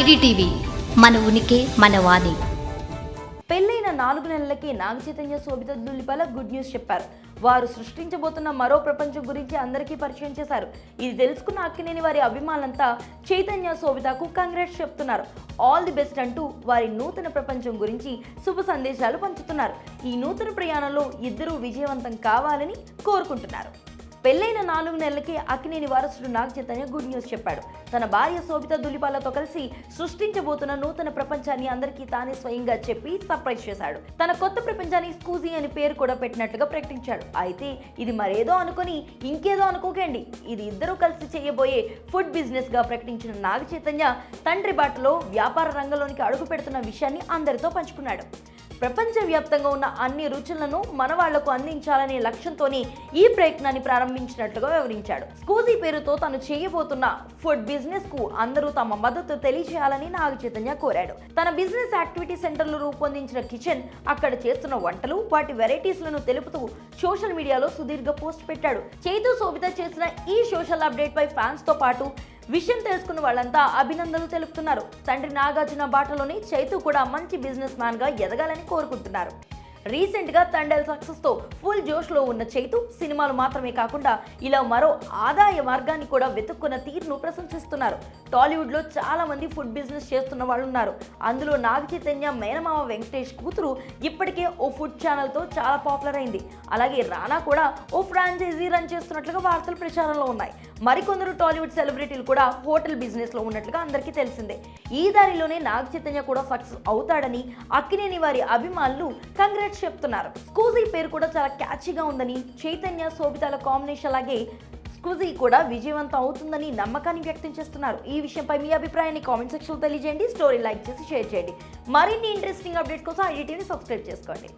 IDTV మన ఉనికి మన వాణి. పెళ్ళైన నాలుగు నెలలకి నాగచైతన్య శోభిత దుల్లిపాల గుడ్ న్యూస్ చెప్పారు. వారు సృష్టించబోతున్న మరో ప్రపంచం గురించి అందరికీ పరిచయం చేశారు. ఇది తెలుసుకున్న అక్కినేని వారి అభిమానులంతా చైతన్య శోభితకు కంగ్రాట్స్ చెప్తున్నారు. ఆల్ ది బెస్ట్ అంటూ వారి నూతన ప్రపంచం గురించి శుభ సందేశాలు పంచుతున్నారు. ఈ నూతన ప్రయాణంలో ఇద్దరూ విజయవంతం కావాలని కోరుకుంటున్నారు. పెళ్ళైన నాలుగు నెలలకి అక్కినేని వారసుడు నాగచైతన్య గుడ్ న్యూస్ చెప్పాడు. తన భార్య శోభిత దులిపాలతో కలిసి సృష్టించబోతున్న నూతన ప్రపంచాన్ని అందరికీ తానే స్వయంగా చెప్పి సర్ప్రైజ్ చేశాడు. తన కొత్త ప్రపంచాన్ని స్కూజీ అని పేరు కూడా పెట్టినట్లుగా ప్రకటించాడు. అయితే ఇది మరేదో అనుకొని ఇంకేదో అనుకోకండి. ఇది ఇద్దరూ కలిసి చేయబోయే ఫుడ్ బిజినెస్గా ప్రకటించిన నాగ చైతన్య తండ్రి బాటలో వ్యాపార రంగంలోనికి అడుగు పెడుతున్న విషయాన్ని అందరితో పంచుకున్నాడు. ప్రపంచవ్యాప్తంగా ఉన్న అన్ని రుచులను మన వాళ్ళకు అందించాలనే లక్ష్యంతోనే ఈ ప్రయత్నాన్ని ప్రారంభించినట్లుగా వివరించాడు. స్కూజీ పేరుతో తను చేయబోతున్న ఫుడ్ బిజినెస్కు అందరూ తమ మద్దతు తెలియజేయాలని నాగ చైతన్య కోరాడు. తన బిజినెస్ యాక్టివిటీ సెంటర్లు రూపొందించిన కిచెన్ అక్కడ చేస్తున్న వంటలు వాటి వెరైటీస్లను తెలుపుతూ సోషల్ మీడియాలో సుదీర్ఘ పోస్ట్ పెట్టాడు. చైతు శోభిత చేసిన ఈ సోషల్ అప్డేట్ పై ఫ్యాన్స్తో పాటు విషయం తెలుసుకున్న వాళ్ళంతా అభినందనలు తెలుపుతున్నారు. తండ్రి నాగార్జున బాటలోని చైతు కూడా మంచి బిజినెస్ మ్యాన్గా ఎదగాలని కోరుకుంటున్నారు. రీసెంట్గా తండేల్ సక్సెస్తో ఫుల్ జోష్లో ఉన్న చైతు సినిమాలు మాత్రమే కాకుండా ఇలా మరో ఆదాయ మార్గాన్ని కూడా వెతుక్కున్న తీరును ప్రశంసిస్తున్నారు. టాలీవుడ్లో చాలా మంది ఫుడ్ బిజినెస్ చేస్తున్న వాళ్ళు ఉన్నారు. అందులో నాగ చైతన్య మేనమామ వెంకటేష్ కూతురు ఇప్పటికే ఓ ఫుడ్ ఛానల్తో చాలా పాపులర్ అయింది. అలాగే రానా కూడా ఓ ఫ్రాంచైజీ రన్ చేస్తున్నట్లుగా వార్తలు ప్రచారంలో ఉన్నాయి. మరికొందరు టాలీవుడ్ సెలబ్రిటీలు కూడా హోటల్ బిజినెస్లో ఉన్నట్లుగా అందరికీ తెలిసిందే. ఈ దారిలోనే నాగ చైతన్య కూడా సక్సెస్ అవుతాడని అక్కినేని వారి అభిమానులు కంగ్రాట్స్ చెప్తున్నారు. స్కూజీ పేరు కూడా చాలా క్యాచీగా ఉందని చైతన్య శోభితాల కాంబినేషన్ అలాగే స్కూజీ కూడా విజయవంతం అవుతుందని నమ్మకాన్ని వ్యక్తం చేస్తున్నారు. ఈ విషయంపై మీ అభిప్రాయాన్ని కామెంట్ సెక్షన్లో తెలియజేయండి స్టోరీ లైక్ చేసి షేర్ చేయండి. మరిన్ని ఇంట్రెస్టింగ్ అప్డేట్స్ కోసం ఐటీవీని సబ్స్క్రైబ్ చేసుకోండి.